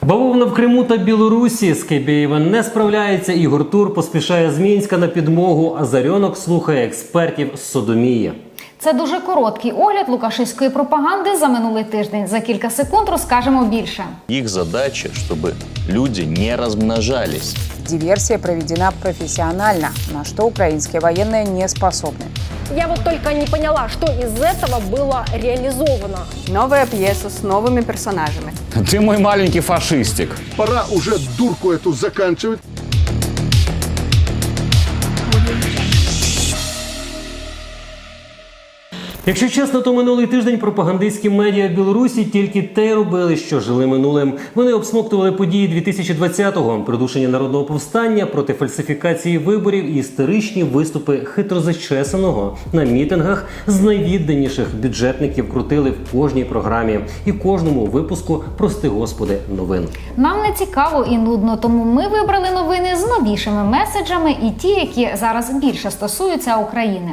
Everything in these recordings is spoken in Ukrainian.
Бавовна в Криму та Білорусі з Кибєєва не справляється. Ігор Тур поспішає з Мінська на підмогу, а Зарьонок слухає експертів з Содомії. Це дуже короткий огляд лукашистської пропаганди за минулий тиждень. За кілька секунд розкажемо більше. Их задача, чтобы люди не размножались. Диверсия проведена профессионально, на что украинские военные не способны. Я вот только не поняла, что из этого было реализовано. Новая пьеса с новыми персонажами. Ты мой маленький фашистик. Пора уже дурку эту заканчивать. Якщо чесно, то минулий тиждень пропагандистські медіа Білорусі тільки те робили, що жили минулим. Вони обсмоктували події 2020-го, придушення народного повстання проти фальсифікації виборів і історичні виступи хитрозачесаного на мітингах з найвідданіших бюджетників крутили в кожній програмі і кожному випуску, прости господи, новин. Нам не цікаво і нудно, тому ми вибрали новини з новішими меседжами і ті, які зараз більше стосуються України.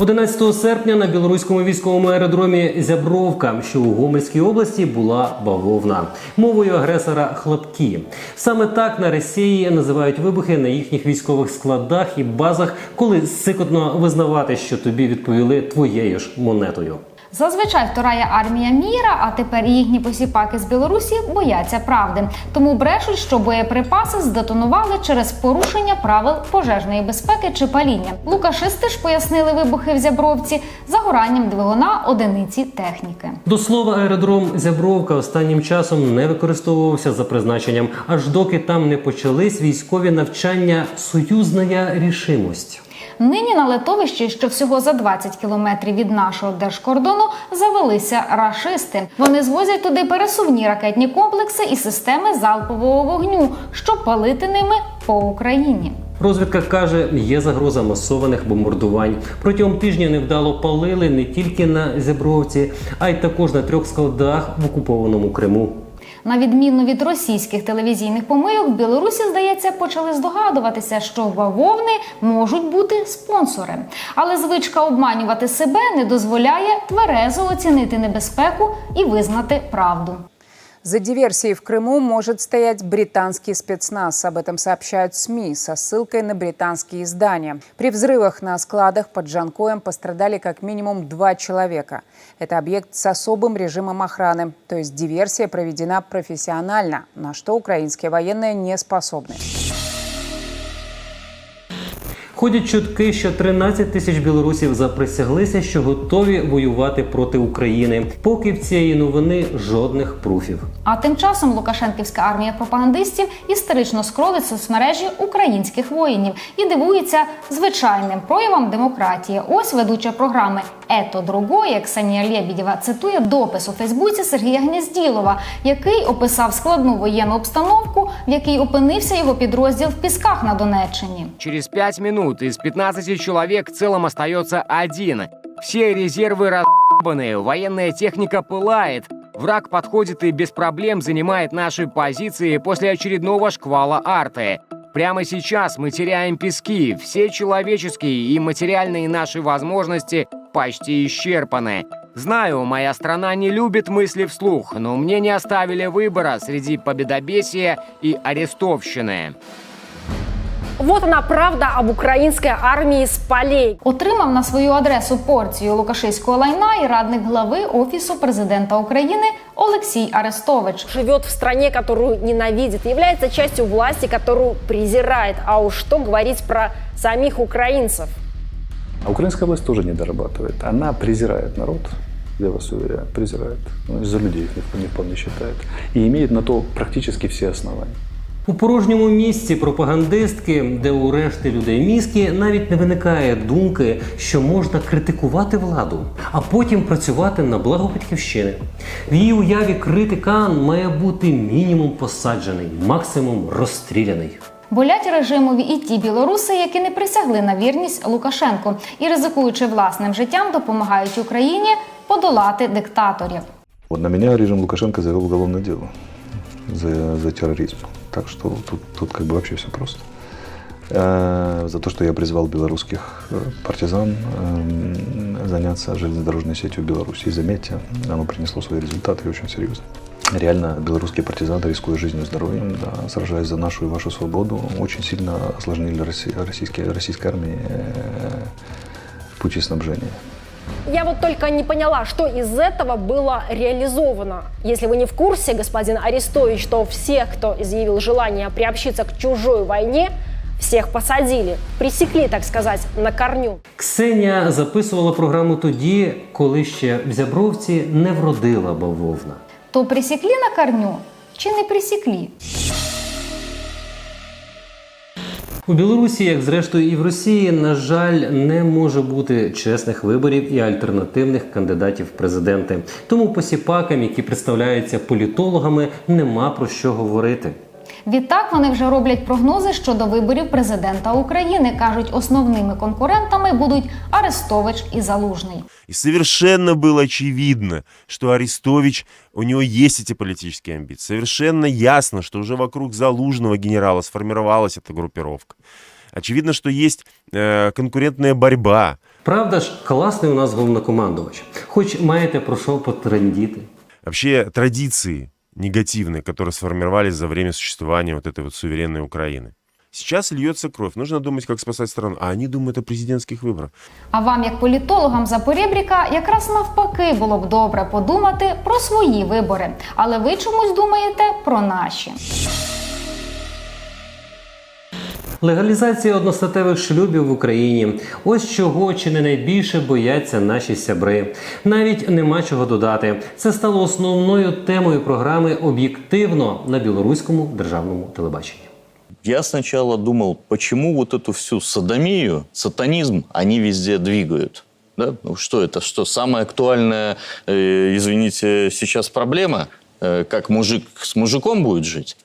11 серпня на білоруському військовому аеродромі Зябровка, що у Гомельській області, була бавовна мовою агресора хлопки. Саме так на Росії називають вибухи на їхніх військових складах і базах, коли сикотно визнавати, що тобі відповіли твоєю ж монетою. Зазвичай вторая армія міра, а тепер їхні посіпаки з Білорусі бояться правди. Тому брешуть, що боєприпаси здетонували через порушення правил пожежної безпеки чи паління. Лукашисти ж пояснили вибухи в Зябровці загоранням двигуна одиниці техніки. До слова, аеродром Зябровка останнім часом не використовувався за призначенням, аж доки там не почались військові навчання Союзна рішимость. Нині на литовищі, що всього за 20 кілометрів від нашого держкордону, завелися рашисти. Вони звозять туди пересувні ракетні комплекси і системи залпового вогню, щоб палити ними по Україні. Розвідка каже, є загроза масованих бомбардувань. Протягом тижня невдало палили не тільки на Зябровці, а й також на трьох складах в окупованому Криму. На відміну від російських телевізійних помийок, Білорусі, здається, почали здогадуватися, що бавовни можуть бути спонсори. Але звичка обманювати себе не дозволяє тверезо оцінити небезпеку і визнати правду. За диверсией в Крыму может стоять британский спецназ. Об этом сообщают СМИ со ссылкой на британские издания. При взрывах на складах под Джанкоем пострадали как минимум два человека. Это объект с особым режимом охраны, то есть диверсия проведена профессионально, на что украинские военные не способны. Ходять чутки, що 13 тисяч білорусів заприсяглися, що готові воювати проти України. Поки в цієї новини жодних пруфів. А тим часом Лукашенківська армія пропагандистів істерично скролить соцмережі українських воїнів і дивується звичайним проявам демократії. Ось ведуча програми Ето другое Ксенія Лєбідєва цитує допис у Фейсбуці Сергія Гнєзділова, який описав складну воєнну обстановку, в якій опинився його підрозділ в Пісках на Донеччині. Через пять минут из 15 человек в целом остается один. Все резервы разъебаны, военная техника пылает. Враг подходит и без проблем занимает наши позиции после очередного шквала арты. Прямо сейчас мы теряем пески, все человеческие и материальные наши возможности почти исчерпаны. Знаю, моя страна не любит мысли вслух, но мне не оставили выбора среди победобесия и арестовщины. Вот она правда об украинской армии с полей. Отримав на свою адресу порцію лукашиського лайна і радник глави офісу президента України Олексій Арестович. Живет в стране, которую ненавидит, является частью власти, которую презирает. А уж что говорить про самих украинцев? А украинская власть тоже не дорабатывает. Она презирает народ, я вас уверяю, презирает. Ну, за людей их не вполне считает. И имеет на то практически все основания. У порожньому місці пропагандистки, де у решти людей мізки, навіть не виникає думки, що можна критикувати владу, а потім працювати на благо батьківщини. В її уяві критикан має бути мінімум посаджений, максимум розстріляний. Болять режимові і ті білоруси, які не присягли на вірність Лукашенку і, ризикуючи власним життям, допомагають Україні подолати диктаторів. Вот на меня режим Лукашенко завел уголовное дело за, за терроризм. Так что тут, тут как бы вообще все просто. э, за то, что я призвал белорусских э, партизан э, заняться железнодорожной сетью Беларуси. И заметьте, оно принесло свои результаты очень серьезно. Реально, белорусские партизаны, рискуя жизнью и здоровьем, да, сражаясь за нашу и вашу свободу, очень сильно осложнили Росси- российские, российской армии э, пути снабжения. Я вот только не поняла, что из этого было реализовано. Если вы не в курсе, господин Арестович, что всех, кто изъявил желание приобщиться к чужой войне, всех посадили, пресекли, так сказать, на корню. Ксенія записувала програму тоді, коли ще в Зябровці не вродила бавовна. То присіклі на корню чи не присіклі? У Білорусі, як зрештою і в Росії, на жаль, не може бути чесних виборів і альтернативних кандидатів в президенти. Тому посіпакам, які представляються політологами, нема про що говорити. Відтак вони вже роблять прогнози щодо виборів президента України. кажуть, основними конкурентами будуть Арестович і Залужний. И совершенно было очевидно, что Арестович, у него есть эти политические амбиции. Совершенно ясно, что уже вокруг Залужного генерала сформировалась эта группировка. Очевидно, что есть э, конкурентная борьба. Правда ж, класний у нас головнокомандувач. Хоч маєте про що потрендіти. Вообще традиции негативные, которые сформировались за время существования вот этой вот суверенной Украины. Сейчас льется кровь. Нужно думать, как спасать страну. А они думают о президентских выборах. А вам, як політологам за поребріка, якраз навпаки було б добре подумати про свої вибори. Але ви чомусь думаєте про наші. Легалізація одностатевих шлюбів в Україні. Ось чого чи не найбільше бояться наші сябри. Навіть нема чого додати. Це стало основною темою програми об'єктивно на білоруському державному телебаченні. Я сначала думал, почему вот эту всю садомию, сатанизм они везде двигают. Да? Ну, что это? Что самая актуальная, э, извините, сейчас проблема? Э, как мужик с мужиком будет жить?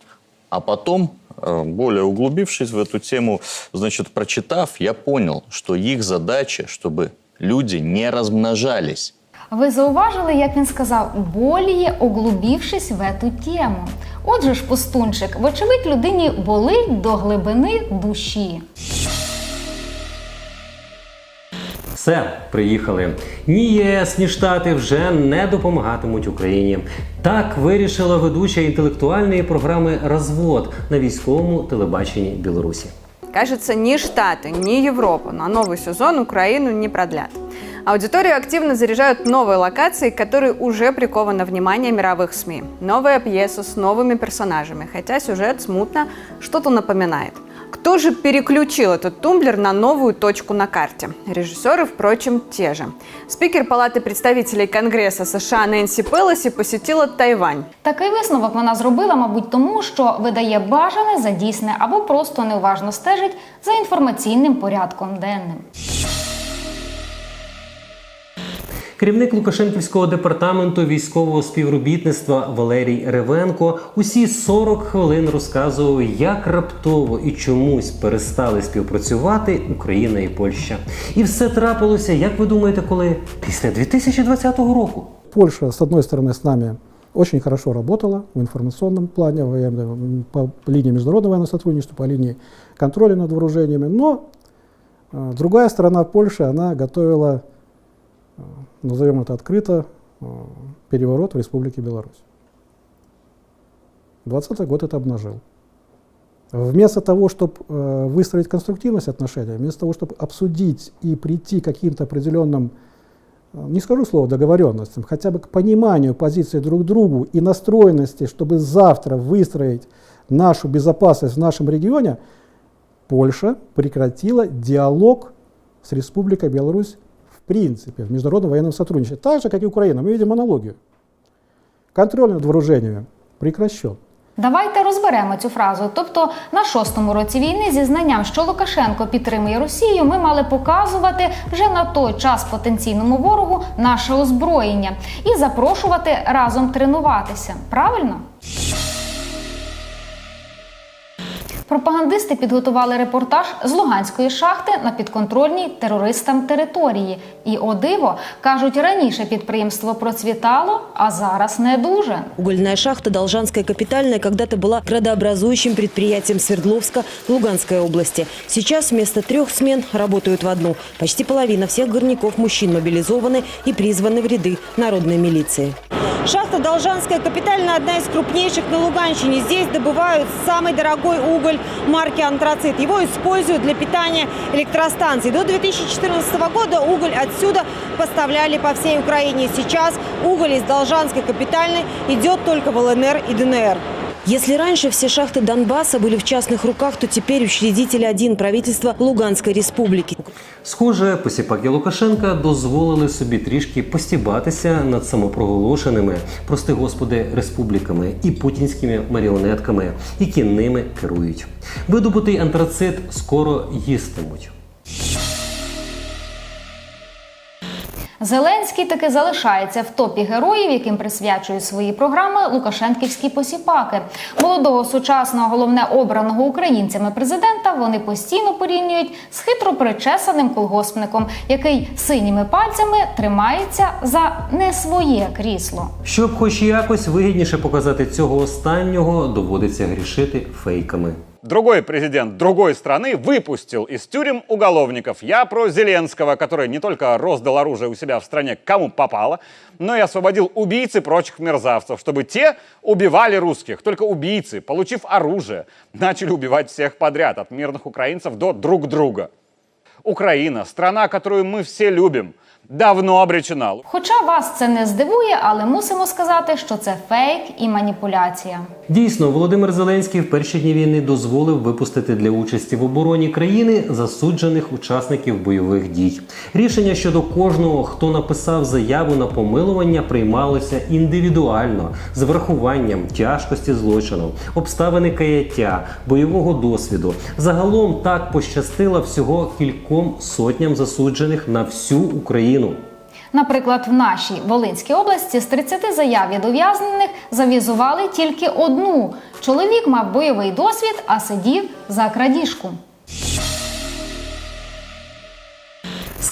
А потом, э, более углубившись в эту тему, значит, прочитав, я понял, что их задача, чтобы люди не размножались. Ви зауважили, як він сказав, боліє углубившись в эту тему. Отже ж, пустунчик, вочевидь, людині болить до глибини душі. Все, приїхали. Ні ЄС, ні Штати вже не допомагатимуть Україні. Так вирішила ведуча інтелектуальної програми Розвод на військовому телебаченні Білорусі. Кажется, ни Штаты, ни Европа на новый сезон Украину не продлят. Аудиторию активно заряжают новые локации, которые уже приковано внимание мировых СМИ. Новая пьеса с новыми персонажами, хотя сюжет смутно что-то напоминает. Кто же переключил этот тумблер на новую точку на карте? Режиссеры, впрочем, те же. Спикер Палаты представителей Конгресса США Нэнси Пелоси посетила Тайвань. Такий висновок вона зробила, мабуть, тому, що видає бажане за дійсне або просто неуважно стежить за інформаційним порядком денним. Керівник Лукашенківського департаменту військового співробітництва Валерій Ревенко усі 40 хвилин розказував, як раптово і чомусь перестали співпрацювати Україна і Польща. І все трапилося, як ви думаєте, коли після 2020 року. Польша, с одной стороны, с нами очень хорошо работала в информационном плане, военном, по линии международного военного сотрудничества, по линии контроля над вооружениями. Но э, другая сторона Польши, она готовила, э, назовем это открыто, э, переворот в Республике Беларусь. 20 год это обнажил. Вместо того, чтобы э, выстроить конструктивность отношений, вместо того, чтобы обсудить и прийти к каким-то определенным э, не скажу слово договоренностям, хотя бы к пониманию позиции друг другу и настроенности, чтобы завтра выстроить нашу безопасность в нашем регионе, Польша прекратила диалог с Республикой Беларусь в принципе, в международном военном сотрудничестве. Так же, как и Украина. Мы видим аналогию. Контроль над вооружениями прекращен. Давайте розберемо цю фразу. Тобто, на шостому році війни, зі знанням, що Лукашенко підтримує Росію, ми мали показувати вже на той час потенційному ворогу наше озброєння і запрошувати разом тренуватися. Правильно? Пропагандисти підготували репортаж з Луганської шахти на підконтрольній терористам території. І о диво кажуть, раніше підприємство процвітало, а зараз не дуже. Угольная шахта Должанская капитальная когда-то была градообразующим предприятием Свердловска Луганской области. Сейчас вместо трех смен работают в одну. Почти половина всех горняков мужчин мобилизованы и призваны в ряды народной милиции. Шахта Должанская капитальная одна из крупнейших на Луганщине. Здесь добывают самый дорогой уголь марки антрацит. Его используют для питания электростанций. До 2014 года уголь отсюда поставляли по всей Украине. Сейчас уголь из Должанской капитальной идет только в ЛНР и ДНР. Если раньше все шахты Донбасса были в частных руках, то теперь учредитель один – правительство Луганской республики. Схоже, посіпаки Лукашенка дозволили собі трішки постібатися над самопроголошеними, прости господи, республіками і путінськими маріонетками, які ними керують. Видобутий антрацит скоро їстимуть. Зеленський таки залишається в топі героїв, яким присвячують свої програми лукашенківські посіпаки. Молодого сучасного, головне обраного українцями президента вони постійно порівнюють з хитро причесаним колгоспником, який синіми пальцями тримається за не своє крісло. Щоб хоч якось вигідніше показати цього останнього, доводиться грішити фейками. Другой президент другой страны выпустил из тюрем уголовников. Я про Зеленского, который не только роздал оружие у себя в стране кому попало, но и освободил убийц и прочих мерзавцев, чтобы те убивали русских. Только убийцы, получив оружие, начали убивать всех подряд, от мирных украинцев до друг друга. Украина, страна, которую мы все любим, давно обречена. Хоча вас це не здивує, але мусимо сказати, що це фейк і маніпуляція. Дійсно, Володимир Зеленський в перші дні війни дозволив випустити для участі в обороні країни засуджених учасників бойових дій. Рішення щодо кожного, хто написав заяву на помилування, приймалося індивідуально з врахуванням тяжкості злочину, обставини каяття, бойового досвіду. Загалом так пощастило всього кільком сотням засуджених на всю Україну. Наприклад, в нашій Волинській області з 30 заяв від ув'язнених завізували тільки одну. Чоловік мав бойовий досвід, а сидів за крадіжку.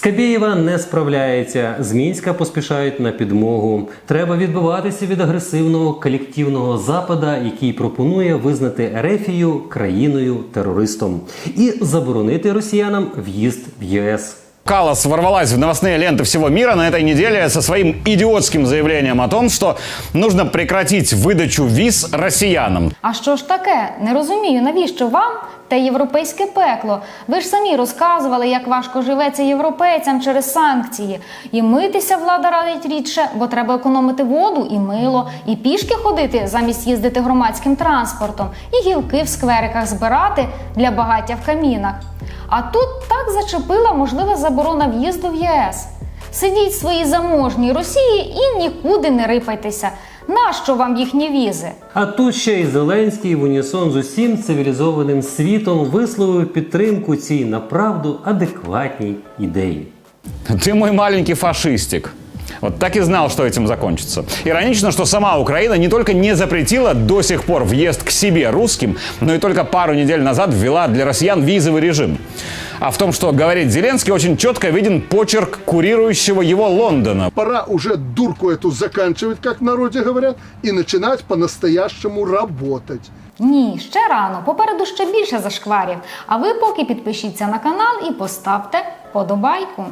Скабєєва не справляється. З Мінська поспішають на підмогу. Треба відбиватися від агресивного колективного запада, який пропонує визнати Ерефію країною терористом і заборонити росіянам в'їзд в ЄС. Калас ворвалась в новостные ленты всего мира на этой неделе со своим идиотским заявлением о том, что нужно прекратить выдачу виз россиянам. А що ж таке? Не розумію, навіщо вам те європейське пекло? Ви ж самі розказували, як важко живеться європейцям через санкції. І митися влада радить рідше, бо треба економити воду і мило, і пішки ходити замість їздити громадським транспортом, і гілки в сквериках збирати для багаття в камінах. А тут так зачепила можлива заборона в'їзду в ЄС. Сидіть в своїй заможній Росії і нікуди не рипайтеся. Нащо вам їхні візи? А тут ще й Зеленський в унісон з усім цивілізованим світом висловив підтримку цій направду адекватній ідеї. Ти мой маленький фашистик. Вот так и знал, что этим закончится. Иронично, что сама Украина не только не запретила до сих пор въезд к себе русским, но и только пару недель назад ввела для россиян визовый режим. А в том, что говорит Зеленский, очень четко виден почерк курирующего его Лондона. Пора уже дурку эту заканчивать, как в народе говорят, и начинать по-настоящему работать. Ні, ще рано. Попереду ще більше зашкварів. А ви поки підпишіться на канал і поставте подобайку.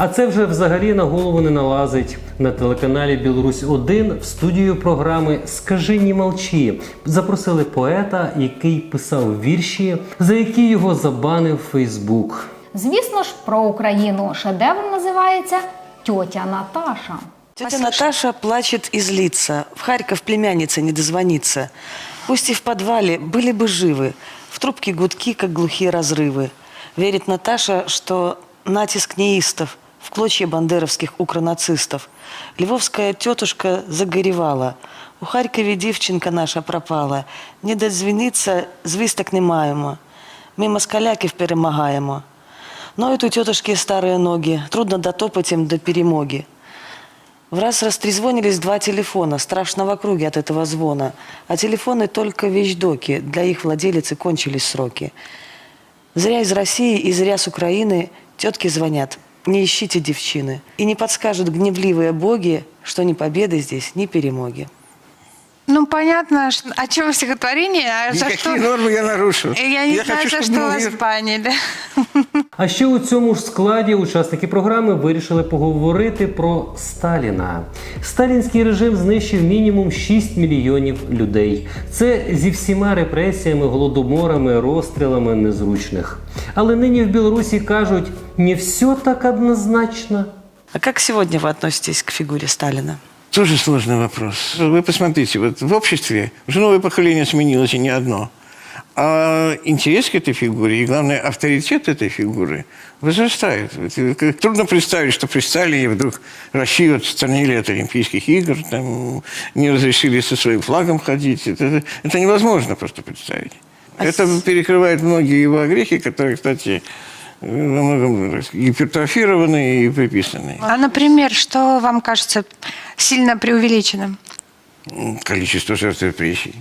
А це вже взагалі на голову не налазить. На телеканалі Білорусь 1 в студію програми Скажи ні молчи запросили поета, який писав вірші, за які його забанив Фейсбук. Звісно ж, про Україну шедевр називається Тьотя Наташа. Тетя Наташа плачет и злится. В Харьков племянница не дозвонится. Пусть и в подвале были бы живы. В трубке гудки, как глухие разрывы. Верит Наташа, что натиск неистов в клочья бандеровских укронацистов. Львовская тетушка загоревала. У Харькове девчинка наша пропала. Не дозвониться, звісток не маємо. Ми москаляків перемагаємо. Ноют у тетушки старые ноги. Трудно дотопать им до перемоги. В раз растрезвонились два телефона, страшно в округе от этого звона. А телефоны только вещдоки, для их владелицы кончились сроки. Зря из России и зря с Украины тетки звонят. Не ищите девчины. И не подскажут гневливые боги, что ни победы здесь, ни перемоги. Ну, понятно, ш- о чем стихотворение, а за Никакие что... нормы я нарушу. Я не Я знаю, хочу, за чтобы что был вас мир. банили. А ще у цьому ж складі учасники програми вирішили поговорити про Сталіна. Сталінський режим знищив мінімум 6 мільйонів людей. Це зі всіма репресіями, голодоморами, розстрілами незручних. Але нині в Білорусі кажуть, не все так однозначно. А как сегодня вы относитесь к фигуре Сталина? Тоже сложный вопрос. Вы посмотрите, вот в обществе уже новое поколение сменилось, и не одно. А интерес к этой фигуре и, главное, авторитет этой фигуры возрастает. Э, Трудно представить, что при Сталине вдруг Россию отстранили от Олимпийских игр, там, не разрешили со своим флагом ходить. Это, это невозможно просто представить. Это перекрывает многие его грехи, которые, кстати, во многом гипертрофированы и приписаны. А, например, что вам кажется сильно преувеличенным? количество жертв репрессий.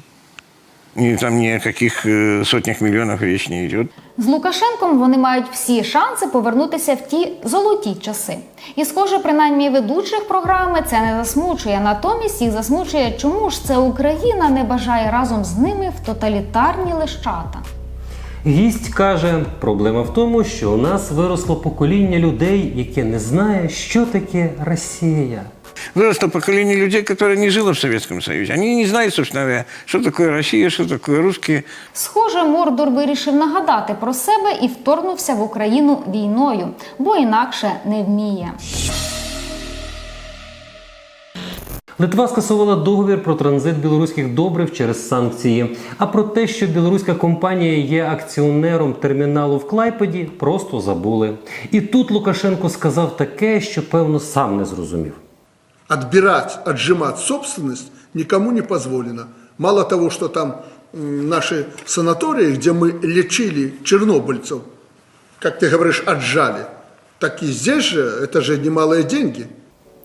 И там ни о каких э, сотнях миллионов речь не идет. З Лукашенком вони мають всі шанси повернутися в ті золоті часи. І, схоже, принаймні ведучих програми це не засмучує. Натомість їх засмучує, чому ж це Україна не бажає разом з ними в тоталітарні лищата. Гість каже, проблема в тому, що у нас виросло покоління людей, яке не знає, що таке Росія. Выросло поколение людей, которое не жило в Советском Союзе. Они не знают, собственно говоря, что такое Россия, что такое русские. Схоже, Мордор вирішив нагадати про себе і вторгнувся в Україну війною, бо інакше не вміє. Литва скасувала договір про транзит білоруських добрив через санкції. А про те, що білоруська компанія є акціонером терміналу в Клайпеді, просто забули. І тут Лукашенко сказав таке, що певно сам не зрозумів Отбирать, отжимать собственность никому не позволено. Мало того, что там м, наши санатории, где мы лечили чернобыльцев, как ты говоришь, отжали, так и здесь же, это же немалые деньги.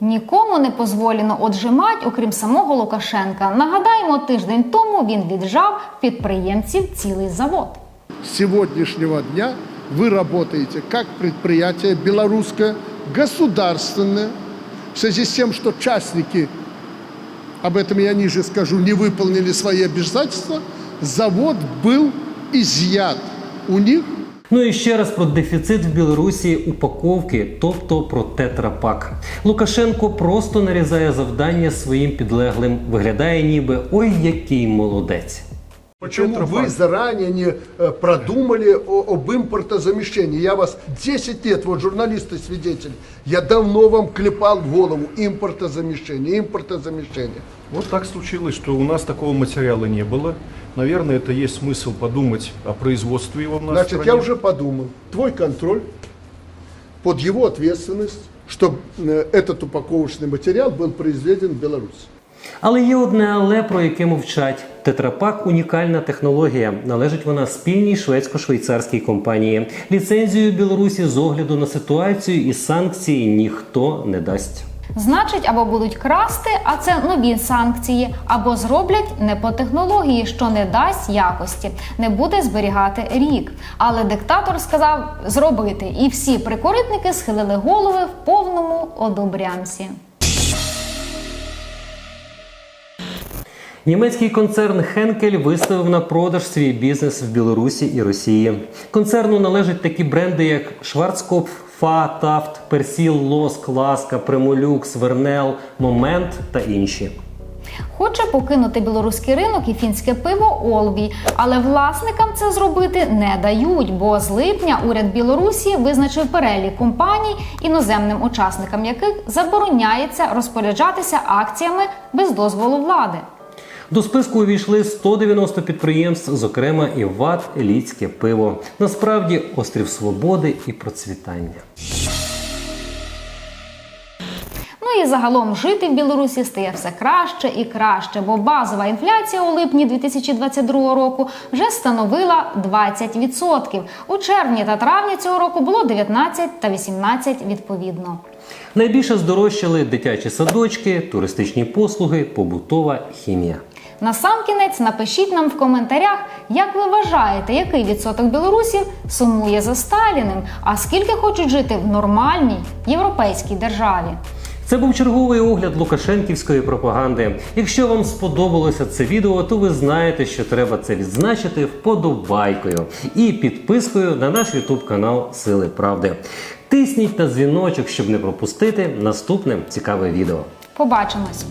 Нікому не дозволено отжимать, окрім самого Лукашенка. Нагадаємо, тиждень тому він віджав в підприємців цілий завод. С сегодняшнего дня вы работаете как предприятие белорусское, государственное, в связи с тем, что частники, об этом я ниже скажу, не выполнили свои обязательства, завод был изъят у них Ну і ще раз про дефіцит в Білорусі упаковки, тобто про тетрапак. Лукашенко просто нарізає завдання своїм підлеглим. Виглядає ніби ой, який молодець. Почему вы заранее не э, продумали о- об импортозамещении? Я вас 10 лет, вот журналисты свидетели, я давно вам клепал в голову импортозамещение, импортозамещение. Вот так случилось, что у нас такого материала не было. Наверное, это есть смысл подумать о производстве его в нашей Значит, стране. я уже подумал, твой контроль под его ответственность, чтобы этот упаковочный материал был произведен в Беларуси. Але є одне але, про яке мовчать. Тетрапак унікальна технологія. Належить вона спільній шведсько-швейцарській компанії. Ліцензію Білорусі з огляду на ситуацію і санкції ніхто не дасть. Значить, або будуть красти, а це нові санкції, або зроблять не по технології, що не дасть якості, не буде зберігати рік. Але диктатор сказав зробити, і всі прикоритники схилили голови в повному одобрямсі. Німецький концерн Хенкель виставив на продаж свій бізнес в Білорусі і Росії. Концерну належать такі бренди, як Шварцкопф, Фа, Тафт, Персіл, Лоск, Ласка, Премолюкс, Вернел, Момент та інші. Хоче покинути білоруський ринок і фінське пиво Олвій, але власникам це зробити не дають, бо з липня уряд Білорусі визначив перелік компаній, іноземним учасникам яких забороняється розпоряджатися акціями без дозволу влади. До списку увійшли 190 підприємств, зокрема і ВАТ Еліцьке пиво. Насправді острів свободи і процвітання. Ну і загалом жити в Білорусі стає все краще і краще, бо базова інфляція у липні 2022 року вже становила 20%. У червні та травні цього року було 19 та 18 відповідно. Найбільше здорожчали дитячі садочки, туристичні послуги, побутова хімія. Насамкінець напишіть нам в коментарях, як ви вважаєте, який відсоток білорусів сумує за Сталіним, а скільки хочуть жити в нормальній європейській державі. Це був черговий огляд лукашенківської пропаганди. Якщо вам сподобалося це відео, то ви знаєте, що треба це відзначити вподобайкою і підпискою на наш YouTube канал Сили Правди. Тисніть на дзвіночок, щоб не пропустити наступне цікаве відео. Побачимось!